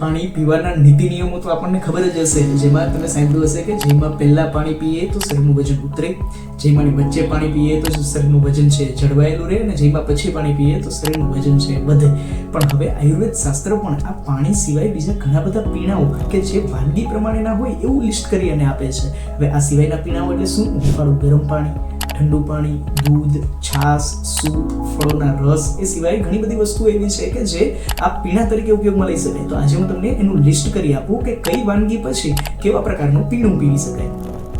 પાણી પીવાના નીતિ નિયમો તો આપણને ખબર જ હશે. જેમાં તમે સાંભળ્યું હશે કે જેમાં પહેલા પાણી પીએ તો શરીરનું વજન ઉતરે. જેમાંની વચ્ચે પાણી પીએ તો શરીરનું વજન છે, જળવાયેલું રહે અને જેમાં પછી પાણી પીએ તો શરીરનું વજન છે, વધે. પણ હવે આયુર્વેદ શાસ્ત્ર પણ આ પાણી સિવાય બીજા ઘણા બધા પીણાઓ કે જે વાનગી પ્રમાણેના હોય એવું લિસ્ટ કરી અને આપે છે. હવે આ સિવાયના પીણાઓ એટલે શું? હુંફાળું ગરમ પાણી. ઠંડુ પાણી, દૂધ, છાશ, સૂપ, ફળોના રસ એ સિવાય ઘણી બધી વસ્તુઓ એવી છે કે જે આ પીણા તરીકે ઉપયોગમાં લઈ શકાય. તો આજે હું તમને એનું લિસ્ટ કરી આપું કે કઈ વાનગી પછી કેવા પ્રકારનું પીણું પીવી શકાય.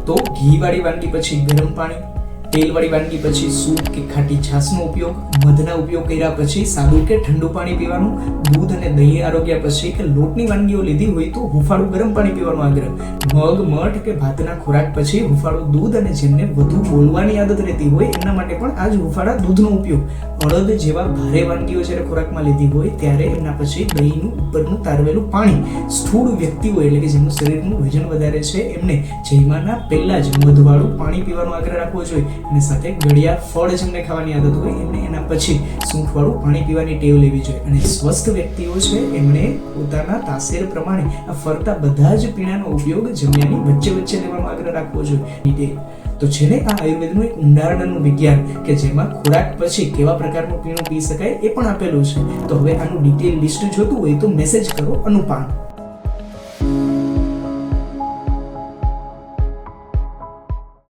તો ઘીવાળી વાનગી પછી ગરમ પાણી તેલવાળી વાનગી પછી સૂપ કે ખાટી છાશનો ઉપયોગ, મધના ઉપયોગ કર્યા પછી સાદું કે ઠંડુ પાણી પીવાનું, દૂધ અને દહીં આરોગ્ય પછી કે લોટની વાનગીઓ લીધી હોય તો હુંફાળું ગરમ પાણી પીવાનો આગ્રહ. મગ મઠ કે ભાતના ખોરાક પછી હુંફાળું દૂધ અને જેમને વધુ બોલવાની આદત રહેતી હોય એમના માટે પણ આ જ હુંફાળા દૂધનો ઉપયોગ. અડદ જેવા ભારે વાનગીઓ જ્યારે ખોરાકમાં લીધી હોય ત્યારે એમના પછી દહીંનું, ઉપરનું તારવેલું પાણી. સ્થૂળ વ્યક્તિઓ એટલે કે જેમનું શરીરનું વજન વધારે છે, એમને જૈમાના પહેલાં જ મધવાળું પાણી પીવાનો આગ્રહ રાખવો જોઈએ. અને સાથે ઘડિયાળ, ફળ જેમને ખાવાની આદત હોય, એમને એના પછી સૂંઠવાળું પાણી પીવાની ટેવ લેવી જોઈએ. અને સ્વસ્થ વ્યક્તિઓ છે, એમણે પોતાના તાસેર પ્રમાણે આ ફરતા બધા જ પીણાનો ઉપયોગ જમ્યાની વચ્ચે વચ્ચે લેવાનો આગ્રહ રાખવો જોઈએ. તો. છે ને આ આયુર્વેદનું એક ઊંડાણનું વિજ્ઞાન કે જેમાં ખોરાક પછી કેવા પ્રકારનું પીણું પી શકાય એ પણ આપેલું છે. તો હવે આનું ડિટેલ લિસ્ટ જોતું હોય તો મેસેજ કરો અનુપાન.